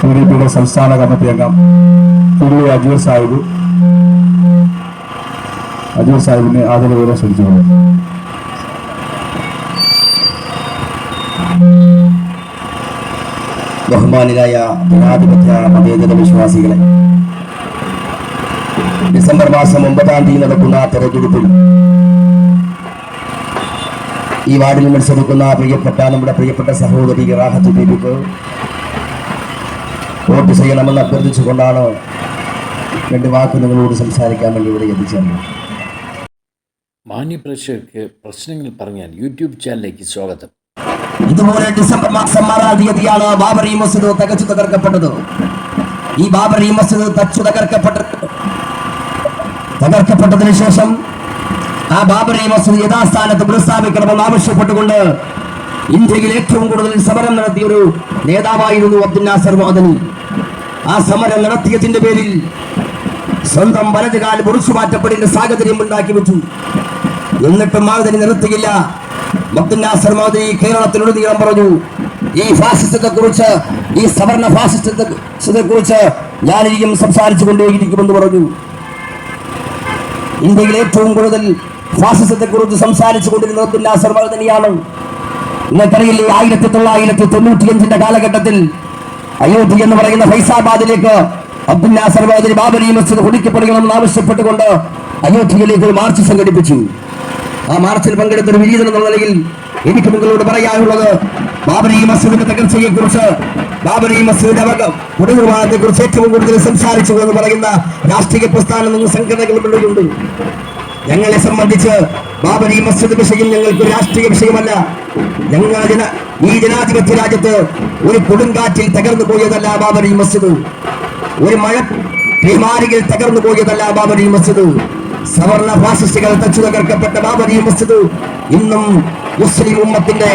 P പിയുടെ സംസ്ഥാന committee അംഗം പുള്ളി അജീർ സാഹിബ്. അജീർ സാഹിബിനെ ആദരവോടെ ക്ഷണിച്ചുകൊള്ളു. ബഹുമാനിരായ ജനാധിപത്യ മതേതര വിശ്വാസികളെ ഡിസംബർ മാസം ഒമ്പതാം തീയതി നടക്കുന്ന തെരഞ്ഞെടുപ്പിൽ ഈ വാർഡിൽ മത്സരിക്കുന്ന പ്രിയപ്പെട്ട നമ്മുടെ പ്രിയപ്പെട്ട സഹോദരി റാഹത്ത് ബീബിക്ക് വോട്ട് ചെയ്യണമെന്ന് അഭ്യർത്ഥിച്ചുകൊണ്ടാണ് രണ്ട് വാക്ക് നിങ്ങളോട് സംസാരിക്കാൻ വേണ്ടി ഇവിടെ എത്തിച്ചേർന്നത് മാന്യപ്രേക്ഷകർക്ക് പ്രശ്നങ്ങൾ പറഞ്ഞാൽ യൂട്യൂബ് ചാനലിലേക്ക് സ്വാഗതം. ഇതുപോലെ ഡിസംബർ മാസം ആറാം തീയതിയാണ് ബാബറി മസ്ജിദ് തകച്ചു തകർക്കപ്പെട്ടത്. ഈ ബാബറി മസ്ജിദ് തച്ചു തകർക്കപ്പെട്ട തകർക്കപ്പെട്ടതിന് ശേഷം ആ ബാബറി മസ്ജിദ് യഥാസ്ഥാനത്ത് പുനഃസ്ഥാപിക്കണമെന്ന് ആവശ്യപ്പെട്ടുകൊണ്ട് ഇന്ത്യയിൽ ഏറ്റവും കൂടുതൽ സമരം നടത്തിയ ഒരു നേതാവായിരുന്നു അബ്ദുൽ നാസർ മദനി ആ സമരം നടത്തിയതിന്റെ പേരിൽ സ്വന്തം വലതുകാൽ മുറിച്ചു മാറ്റപ്പെടേണ്ട സാഹചര്യം ഉണ്ടാക്കി വെച്ചു. എന്നിട്ടും മാതരി നിർത്തിയില്ല അബ്ദുൽ നാസർ മാതരി കേരളത്തിലുടനീളം പറഞ്ഞു ഈ ഫാസിസത്തെ കുറിച്ച് ഈ സവർണ ഫാസിസത്തെ കുറിച്ച് ഞാനിരിക്കും സംസാരിച്ചു കൊണ്ടേയിരിക്കുമെന്ന് പറഞ്ഞു. ഇന്ത്യയിൽ ഏറ്റവും കൂടുതൽ ഫാസിസത്തെ കുറിച്ച് സംസാരിച്ചു കൊണ്ടിരുന്ന അബ്ദുൽ നാസർ മാതനിയാണ് നിങ്ങൾക്കറിയില്ലേ ആയിരത്തി തൊള്ളായിരത്തി തൊണ്ണൂറ്റിയഞ്ചിന്റെ കാലഘട്ടത്തിൽ അയോധ്യ എന്ന് പറയുന്ന ഫൈസാബാദിലേക്ക് അബ്ദുൽ നാസർ ബാബരി മസ്ജിദ് കുടിക്കപ്പെടുകണമെന്ന് ആവശ്യപ്പെട്ടുകൊണ്ട് അയോധ്യയിലേക്ക് ഒരു മാർച്ച് സംഘടിപ്പിച്ചു. ആ മാർച്ചിൽ പങ്കെടുത്ത ഒരു വിരീതനം എന്ന നിലയിൽ എനിക്ക് നിങ്ങളോട് പറയാനുള്ളത് ബാബരി മസ്ജിദിന്റെ തകർച്ചയെ കുറിച്ച് ബാബരി മസ്ജിദിന്റെ പുനർനിർമ്മാണത്തെ കുറിച്ച് ഏറ്റവും കൂടുതൽ സംസാരിച്ചു എന്ന് പറയുന്ന രാഷ്ട്രീയ പ്രസ്ഥാനങ്ങളും സംഘടനകളും ഇവിടെയുണ്ട് ഞങ്ങളെ സംബന്ധിച്ച് ബാബരി മസ്ജിദ് വിഷയം ഞങ്ങൾക്ക് രാഷ്ട്രീയ വിഷയമല്ല. ഞങ്ങൾ ഈ ജനാധിപത്യ രാജ്യത്ത് ഒരു കൊടുങ്കാറ്റിൽ തകർന്നു പോയതല്ല ബാബരി മസ്ജിദ്. ഒരു മഴ ഭീമാരിയിൽ തകർന്നു പോയതല്ല ബാബരി മസ്ജിദ്. സവർണ ഫാസിസ്റ്റുകൾ തച്ചു തകർക്കപ്പെട്ട ബാബരി മസ്ജിദ് ഇന്നും മുസ്ലിം ഉമ്മത്തിന്റെ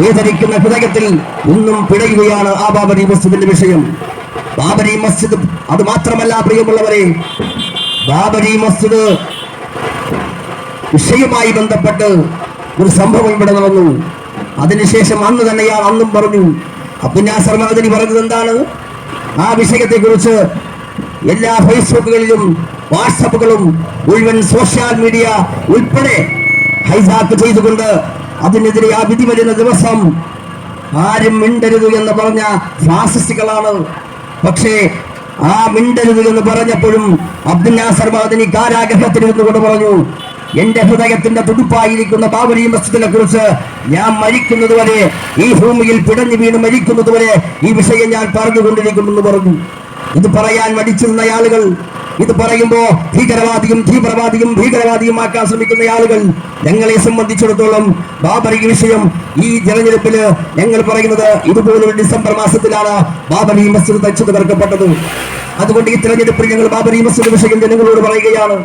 വേദനിക്കുന്ന ഹൃദയത്തിൽ ഇന്നും പിടയുകയാണ് ആ ബാബരി മസ്ജിദിന്റെ വിഷയം. ബാബരി മസ്ജിദ് അത് മാത്രമല്ല പ്രിയമുള്ളവരെ. ബാബരി മസ്ജിദ് വിഷയവുമായി ബന്ധപ്പെട്ട് ഒരു സംഭവം ഇവിടെ നടന്നു. അതിനുശേഷം അന്ന് തന്നെ ഇയാൾ അന്നും പറഞ്ഞു അബ്ദുനാസർ സർവാദിനി പറഞ്ഞത് എന്താണ്? ആ വിഷയത്തെ കുറിച്ച് എല്ലാ ഫേസ്ബുക്കുകളിലും വാട്സപ്പുകളും മുഴുവൻ സോഷ്യൽ മീഡിയ ഉൾപ്പെടെ ഹൈജാക്ക് ചെയ്തുകൊണ്ട് അതിനെതിരെ ആ വിധി വരുന്ന ദിവസം ആരും മിണ്ടരുത് എന്ന് പറഞ്ഞ ഫാസിസ്റ്റുകളാണ്. പക്ഷേ ആ മിണ്ടരുത് എന്ന് പറഞ്ഞപ്പോഴും അബ്ദുൽ നാസർ മദനി കാരാഗ്രഹത്തിൽ ഇരുന്നുകൊണ്ട് പറഞ്ഞു എന്റെ ഹൃദയത്തിന്റെ തുടുപ്പായിരിക്കുന്ന ബാബരി മസ്ജിദിനെ കുറിച്ച് ഞാൻ മരിക്കുന്നത് വരെ ഈ ഭൂമിയിൽ പിടഞ്ഞു വീണ് മരിക്കുന്നത് വരെ ഈ വിഷയം ഞാൻ പറഞ്ഞുകൊണ്ടിരിക്കുമെന്ന് പറഞ്ഞു. ഇത് പറയാൻ മടിച്ചിരുന്ന ആളുകൾ ഇത് പറയുമ്പോ ഭീകരവാദിയും തീവ്രവാദിയും ഭീകരവാദിയുമാക്കാൻ ശ്രമിക്കുന്ന ആളുകൾ ഞങ്ങളെ സംബന്ധിച്ചിടത്തോളം ബാബരി വിഷയം ഈ ജനഞ്ഞെടുപ്പിൽ ഞങ്ങൾ പറയുന്നത് ഇതുപോലൊരു ഡിസംബർ മാസത്തിലാണ് ബാബരി മസ്ജിദ് തച്ചു തകർക്കപ്പെട്ടത്. അതുകൊണ്ട് ഈ തെരഞ്ഞെടുപ്പിൽ ഞങ്ങൾ ബാബരി മസ്ജിദ് വിഷയം ജനങ്ങളോട് പറയുകയാണ്.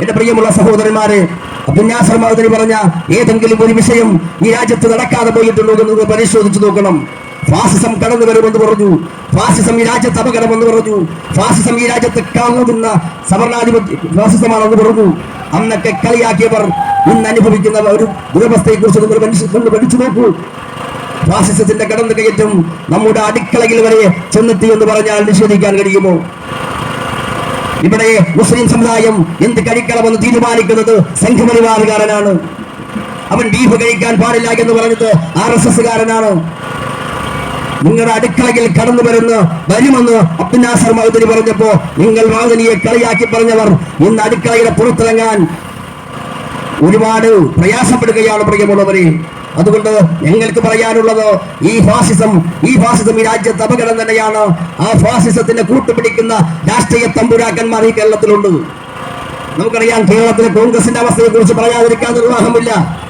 എന്റെ പ്രിയമുള്ള സഹോദരന്മാരെ അബ്ദുനാസർ മഹദനി പറഞ്ഞ ഏതെങ്കിലും ഒരു വിഷയം ഈ രാജ്യത്ത് നടക്കാതെ പോയിട്ടുണ്ടോ എന്ന് പരിശോധിച്ചു നോക്കണം. ഫാസിസം കടന്നു വരുമെന്ന് പറഞ്ഞു. ഫാസിസം ഈ രാജ്യത്ത് അപകടമെന്ന് പറഞ്ഞു. ഫാസിസം ഈ രാജ്യത്ത് കാങ്ങുന്ന സവർണാധിപത്യ ഫാസിസമാണെന്ന് പറഞ്ഞു. അന്നൊക്കെ കളിയാക്കിയവർ ഇന്ന് അനുഭവിക്കുന്ന ഒരു ദുരവസ്ഥയെ കുറിച്ച് നിങ്ങൾ പഠിച്ചു നോക്കൂ. ഫാസിസത്തിന്റെ കടന്നു കയറ്റം നമ്മുടെ അടുക്കളയിൽ വരെ ചെന്നെത്തി എന്ന് പറഞ്ഞാൽ നിഷേധിക്കാൻ കഴിയുമോ? ഇവിടെ മുസ്ലിം സമുദായം എന്ത് കഴിക്കണമെന്ന് തീരുമാനിക്കുന്നത് സംഘപരിവാറുകാരനാണ്. അവൻ ബീഫ് കഴിക്കാൻ പാടില്ല എന്ന് പറഞ്ഞത് ആർ എസ് എസ് കാരനാണ് നിങ്ങളുടെ അടുക്കളയിൽ കടന്നു വരുന്ന വരുമെന്ന് അബ്ദുനാസർ മൗദരി പറഞ്ഞപ്പോ നിങ്ങൾ മഹദനിയെ കളിയാക്കി പറഞ്ഞവർ ഇന്ന് അടുക്കളയുടെ പുറത്തിറങ്ങാൻ ഒരുപാട് പ്രയാസപ്പെടുകയാണ് പ്രിയമുള്ളവരെ. അതുകൊണ്ട് ഞങ്ങൾക്ക് പറയാനുള്ളത് ഈ ഫാസിസം ഈ ഫാസിസം ഈ രാജ്യത്ത് അപകടം തന്നെയാണ്. ആ ഫാസിസത്തിനെ കൂട്ടുപിടിക്കുന്ന രാഷ്ട്രീയ തമ്പുരാക്കന്മാർ ഈ കേരളത്തിലുണ്ട്. നമുക്കറിയാം കേരളത്തിലെ കോൺഗ്രസിന്റെ അവസ്ഥയെ കുറിച്ച് പറയാതിരിക്കാൻ നിർവാഹമില്ല.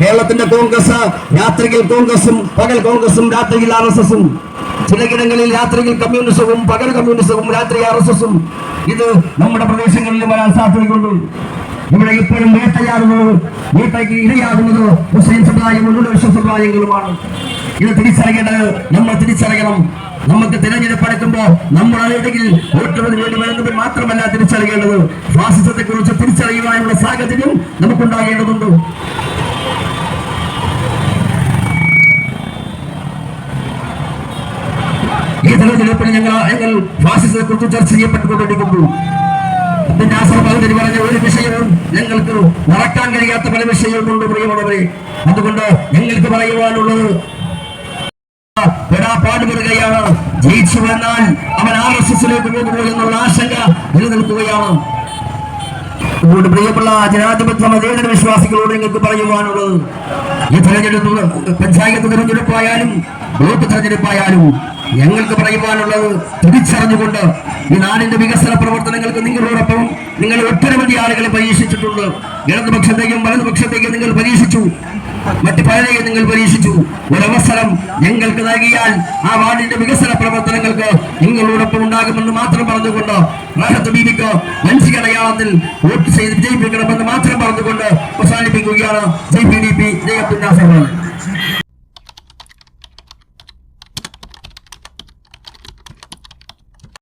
കേരളത്തിന്റെ കോൺഗ്രസ് രാത്രിയിൽ കോൺഗ്രസും പകൽ കോൺഗ്രസും രാത്രിയിൽ ആർ എസ് എസും. ചിലയിടങ്ങളിൽ രാത്രിയിൽ കമ്മ്യൂണിസവും പകൽ കമ്മ്യൂണിസവും രാത്രി ആർ എസ് എസും. ഇത് നമ്മുടെ പ്രദേശങ്ങളിൽ വരാൻ സാധ്യതയുണ്ട്. ഇവിടെ ഇപ്പോഴും വേട്ടയാടുന്നത് വേട്ടയ്ക്ക് ഇരയാകുന്നത് മുസ്ലിം സമുദായം ന്യൂനപക്ഷ സമുദായങ്ങളുമാണ്. ഇത് തിരിച്ചറിയേണ്ടത് നമ്മൾ തിരിച്ചറിയണം. നമുക്ക് തിരഞ്ഞെടുപ്പെടുക്കുമ്പോൾ നമ്മൾ അതിനിടയിൽ വോട്ടുകൾ വേണ്ടി വരുന്നത് മാത്രമല്ല തിരിച്ചറിയേണ്ടത്. ഫാസിസത്തെ കുറിച്ച് തിരിച്ചറിയുവാനുള്ള സാഹചര്യം നമുക്കുണ്ടാകേണ്ടതുണ്ട്. ഈ തെരഞ്ഞെടുപ്പിൽ ഞങ്ങൾ ഞങ്ങൾ ഫാസിസത്തെ കുറിച്ച് ചർച്ച ചെയ്യപ്പെട്ടുകൊണ്ടിരിക്കുന്നു. പറഞ്ഞ ഒരു മറക്കാൻ കഴിയാത്ത പല വിഷയങ്ങളുണ്ട് പ്രിയമുള്ളവരെ. അതുകൊണ്ട് നിങ്ങൾക്ക് പറയുവാനുള്ളത് ജയിച്ചു വന്നാൽ അവൻ ആർ എസ് എസിലേക്ക് പോകുമോ എന്നുള്ള ആശങ്ക നിലനിൽക്കുകയാണ്. അതുകൊണ്ട് പ്രിയമുള്ള ജനാധിപത്യ മതേതര വിശ്വാസികളോട് നിങ്ങൾക്ക് പറയുവാനുള്ളത് ഈ തെരഞ്ഞെടുപ്പ് പഞ്ചായത്ത് തെരഞ്ഞെടുപ്പായാലും ബ്ലോക്ക് തെരഞ്ഞെടുപ്പായാലും ഞങ്ങൾക്ക് പറയുവാനുള്ളത് തിരിച്ചറിഞ്ഞുകൊണ്ട് ഈ നാടിന്റെ വികസന പ്രവർത്തനങ്ങൾക്ക് നിങ്ങളോടൊപ്പം നിങ്ങൾ ഒട്ടനവധി ആളുകളെ പരീക്ഷിച്ചിട്ടുണ്ട്. ഇടതുപക്ഷത്തേക്കും വലതുപക്ഷത്തേക്കും നിങ്ങൾ പരീക്ഷിച്ചു. മറ്റ് പലരെയും നിങ്ങൾ പരീക്ഷിച്ചു. ഒരവസരം ഞങ്ങൾക്ക് നൽകിയാൽ ആ വാർഡിന്റെ വികസന പ്രവർത്തനങ്ങൾക്ക് നിങ്ങളോടൊപ്പം ഉണ്ടാകുമെന്ന് മാത്രം പറഞ്ഞുകൊണ്ട് റാഹത്ത് ബീവിക്ക് മനുഷ്യ അടയാളത്തിൽ വോട്ട് ചെയ്ത് വിജയിപ്പിക്കണമെന്ന് മാത്രം പറഞ്ഞുകൊണ്ട് അവസാനിപ്പിക്കുകയാണ് J P D P Jaya